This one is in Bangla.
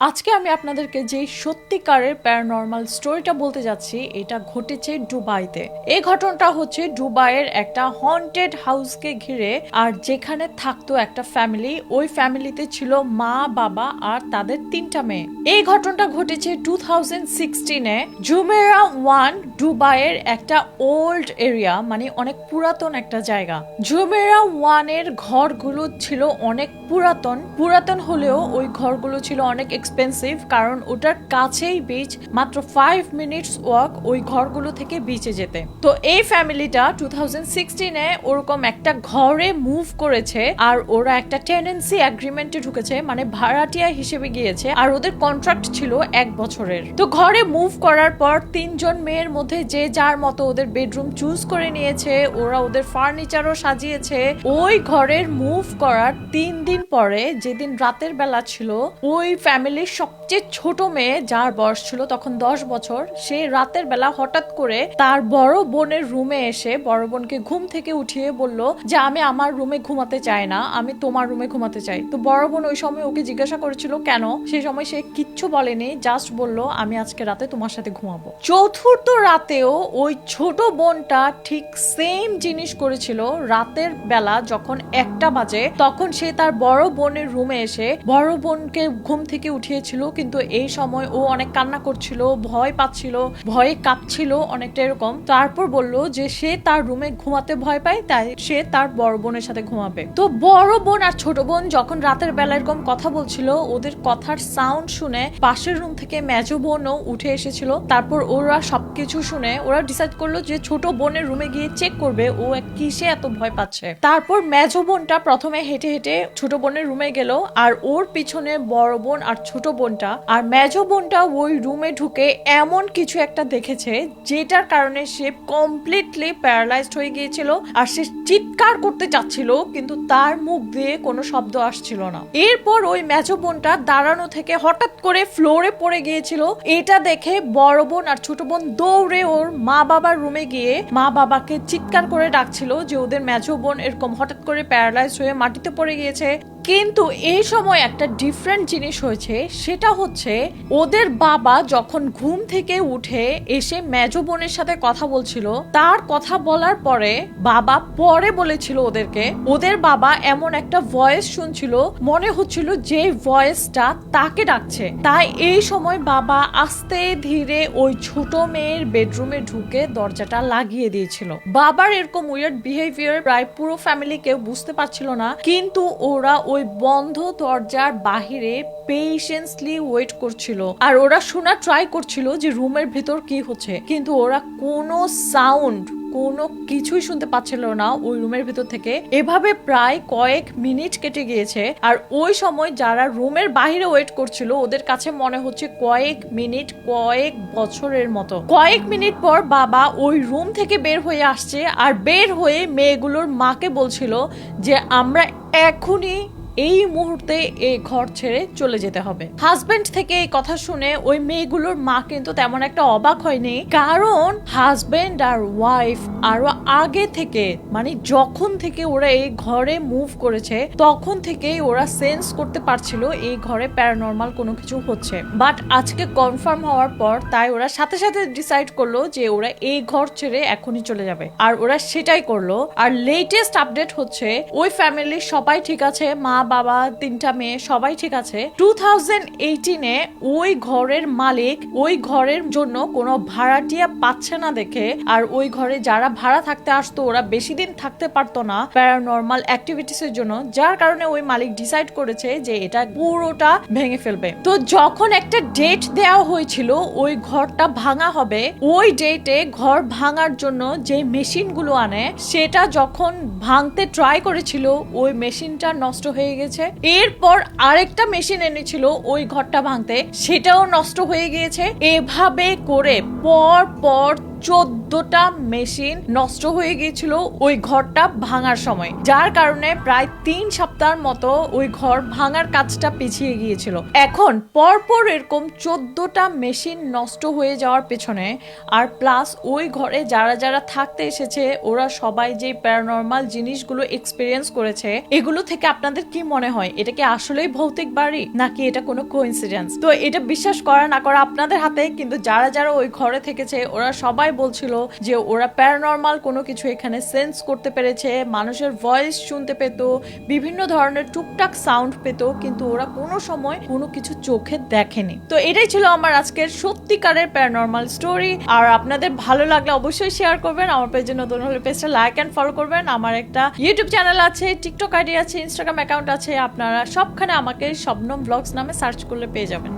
আজকে আমি আপনাদেরকে যে সত্যিকারের প্যারানর্মাল স্টোরিটা বলতে যাচ্ছি, এটা ঘটেছে দুবাইতে। এই ঘটনাটা হচ্ছে দুবাইয়ের একটা হন্টেড হাউসকে ঘিরে, আর যেখানে থাকতো একটা ফ্যামিলি ওই ফ্যামিলিতে ছিল মা, বাবা আর তাদের তিনটা মেয়ে। এই ঘটনাটা ঘটেছে টু থাউজেন্ড সিক্সটিনে জুমেরা ওয়ান দুবাইয়ের একটা ওল্ড এরিয়া মানে অনেক পুরাতন একটা জায়গা। জুমেরা ওয়ানের ঘরগুলো ছিল অনেক পুরাতন। পুরাতন হলেও ওই ঘরগুলো ছিল অনেক এক্সপেন্সিভ কারণ ওটার কাছেই বিচ মাত্র ফাইভ মিনিটস ওয়াক ওই ঘরগুলো থেকে বিচে যেতে। তো এই ফ্যামিলিটা টু থাউজেন্ড সিক্সটিনে ওরকম একটা ঘরে মুভ করেছে আর ওরা একটা টেনেন্সি অ্যাগ্রিমেন্টে ঢুকেছে মানে ভাড়াটিয়া হিসেবে গিয়েছে আর ওদের কন্ট্রাক্ট ছিল এক বছরের। তো ঘরে মুভ করার পর তিনজন মেয়ের মধ্যে যে যার মতো ওদের বেডরুম চুজ করে নিয়েছে, ওরা ওদের ফার্নিচারও সাজিয়েছে, ওই ঘরের মুভ করার তিন দিন পরে, যেদিন রাতের বেলা ছিল, ওই ফ্যামিলির সবচেয়ে ছোট মেয়ে যার বয়স ছিল তখন দশ বছর, সে রাতের বেলা হঠাৎ করে তার বড় বোনের রুমে এসে, বড় বোনকে ঘুম থেকে উঠিয়ে বলল যে, আমি আমার রুমে ঘুমাতে চাই না, আমি তোমার রুমে ঘুমাতে চাই। তো বড় বোন ওই সময় ওকে জিজ্ঞাসা করেছিল, কেন? সেই সময় সে কিচ্ছু বলেনি জাস্ট বলল, আমি আজকে রাতে তোমার সাথে ঘুমাবো। চতুর্থ রাতেও ওই ছোট বোনটা ঠিক সেম জিনিস করেছিল, রাতের বেলা যখন একটা বাজে, তখন সে তার বড় বোনের রুমে এসে, বড় বোনকে ঘুম থেকে উঠিয়েছিল কিন্তু এই সময় ও অনেক কান্না করছিল, ভয় পাচ্ছিল, ভয়ে কাঁপছিল অনেকটা এরকম। তারপর বলল যে সে তার রুমে ঘুমাতে ভয় পায়, তাই সে তার বড় বোনের সাথে ঘুমাবে। তো বড় বোন আর ছোট বোন যখন রাতের বেলা এরকম কথা বলছিল, ওদের কথার সাউন্ড শুনে পাশের রুম থেকে মেজো বোনও উঠে এসেছিল। তারপর ওরা সবকিছু শুনে ওরা ডিসাইড করল যে ছোট বোনের রুমে গিয়ে চেক করবে, ও কিসে এত ভয় পাচ্ছে। তারপর মেজো বোনটা প্রথমে হেঁটে হেঁটে ছোট বোনের রুমে গেল, আর ওর পিছনে বড় বোন আর ছোট বোনটা আর মেজো বোনটা ওই রুমে ঢুকে এমন কিছু একটা দেখেছে যেটার কারণে সে কমপ্লিটলি প্যারালাইজড হয়ে গিয়েছিল আর সে চিৎকার করতে চাচ্ছিল, কিন্তু তার মুখ দিয়ে কোনো শব্দ আসছিল না। এরপর ওই মেজো বোনটা দাঁড়ানো থেকে হঠাৎ করে ফ্লোরে পড়ে গিয়েছিল। এটা দেখে বড় বোন আর ছোট বোন দৌড়ে ওর মা বাবার রুমে গিয়ে মা বাবাকে চিৎকার করে ডাকছিল যে ওদের মেজো বোন এরকম হঠাৎ করে প্যারালাইজ হয়ে মাটিতে পড়ে গিয়েছে। কিন্তু এই সময় একটা ডিফারেন্ট জিনিস হয়েছে, সেটা হচ্ছে ওদের বাবা যখন ঘুম থেকে উঠে এসে মেজো বোনের সাথে কথা বলছিল, তার কথা বলার পরে বাবা পরে বলেছিল ওদেরকে, ওদের বাবা এমন একটা ভয়েস শুনছিল, মনে হচ্ছিল যে ভয়েসটা তাকে ডাকছে। তাই এই সময় বাবা আস্তে ধীরে ওই ছোট মেয়ের বেডরুমে ঢুকে দরজাটা লাগিয়ে দিয়েছিল। বাবার এরকম উইয়ার্ড বিহেভিয়ার প্রায় পুরো ফ্যামিলি কেউ বুঝতে পারছিল না, কিন্তু ওরা ওই বন্ধ দরজার বাহিরে পেশেন্সলি ওয়েট করছিল। আর ওরা শোনা ট্রাই করছিল যে রুমের ভিতর কি হচ্ছে। কিন্তু ওরা কোনো সাউন্ড কোনো কিছুই শুনতে পাচ্ছিল না ওই রুমের ভিতর থেকে। এভাবে প্রায় কয়েক মিনিট কেটে গিয়েছে। আর ওই সময় যারা রুমের বাইরে ওয়েট করছিল, ওদের কাছে মনে হচ্ছে কয়েক মিনিট, কয়েক বছরের মতো। কয়েক মিনিট পর বাবা ওই রুম থেকে বের হয়ে আসছে। আর বের হয়ে মেয়েগুলোর মাকে বলছিল যে, আমরা এখনই এই মুহূর্তে এই ঘর ছেড়ে চলে যেতে হবে। হাজবেন্ড থেকে এই কথা শুনে ওই মেয়েগুলোর মা কিন্তু তেমন একটা অবাক হয়নি। কারণ হাজবেন্ড আর ওয়াইফ আরও আগে থেকে মানে যখন থেকে ওরা এই ঘরে মুভ করেছে, তখন থেকেই ওরা সেন্স করতে পারছিল এই ঘরে প্যারানর্মাল কোনো কিছু হচ্ছে। বাট আজকে কনফার্ম হওয়ার পর তাই ওরা সাথে সাথে ডিসাইড করল যে ওরা এই ঘর ছেড়ে এখনই চলে যাবে। আর ওরা সেটাই করল। আর লেটেস্ট আপডেট হচ্ছে ওই ফ্যামিলির সবাই ঠিক আছে, মা বাবা, তিনটা মেয়ে, সবাই ঠিক আছে। টু থাউজেন্ড এইটিনে ওই ঘরের মালিক, ওই ঘরের জন্য কোনো ভাড়াটিয়া পাচ্ছে না দেখে, আর ওই ঘরে যারা ভাড়া থাকতে আসতো, ওরা বেশি দিন থাকতে পারতো না প্যারানর্মাল অ্যাক্টিভিটিস এর জন্য, যার কারণে ওই মালিক ডিসাইড করেছে যে এটা পুরোটা ভেঙে ফেলবে। তো যখন একটা ডেট দেওয়া হয়েছিল, ওই ঘরটা ভাঙা হবে, ওই ডেটে ঘর ভাঙার জন্য যে মেশিনগুলো আনে, সেটা যখন ভাঙতে ট্রাই করেছিল, ওই মেশিনটা নষ্ট হয়ে গেছে। এরপর আরেকটা মেশিন এনেছিল ওই ঘরটা ভাঙতে। সেটাও নষ্ট হয়ে গিয়েছে। এভাবে করে পর পর চোদ্দ চোদ্দটা মেশিন নষ্ট হয়ে গিয়েছিল ওই ঘরটা ভাঙার সময়। যার কারণে প্রায় তিন সপ্তাহের মতো ওই ঘর ভাঙার কাজটা পিছিয়ে গিয়েছিল। এখন পরপর এরকম চোদ্দটা মেশিন নষ্ট হয়ে যাওয়ার পেছনে আর প্লাস ওই ঘরে যারা যারা থাকতে এসেছে, ওরা সবাই যে প্যারানর্মাল জিনিসগুলো এক্সপিরিয়েন্স করেছে, এগুলো থেকে আপনাদের কি মনে হয়? এটা কি আসলেই ভৌতিক বাড়ি, নাকি এটা কোনো কোইন্সিডেন্স তো এটা বিশ্বাস করা না করা আপনাদের হাতে, কিন্তু যারা যারা ওই ঘরে থেকেছে, ওরা সবাই বলছিল যে ওরা প্যারানর্মাল কোনো কিছু এখানে সেন্স করতে পেরেছে, মানুষের ভয়েস শুনতে পেত, বিভিন্ন ধরনের টুকটাক সাউন্ড পেত, কিন্তু ওরা কোনো সময় কোনো কিছু চোখে দেখেনি। তো এটাই ছিল আমার আজকের সত্যিকারের প্যারানর্মাল স্টোরি আর আপনাদের ভালো লাগলে অবশ্যই শেয়ার করবেন, আমার পেজে নতুন হলে পেজটা লাইক অ্যান্ড ফলো করবেন। আমার একটা ইউটিউব চ্যানেল আছে টিকটক আইডি আছে ইনস্টাগ্রাম অ্যাকাউন্ট আছে, আপনারা সবখানে আমাকে শবনম ব্লগস নামে সার্চ করলে পেয়ে যাবেন।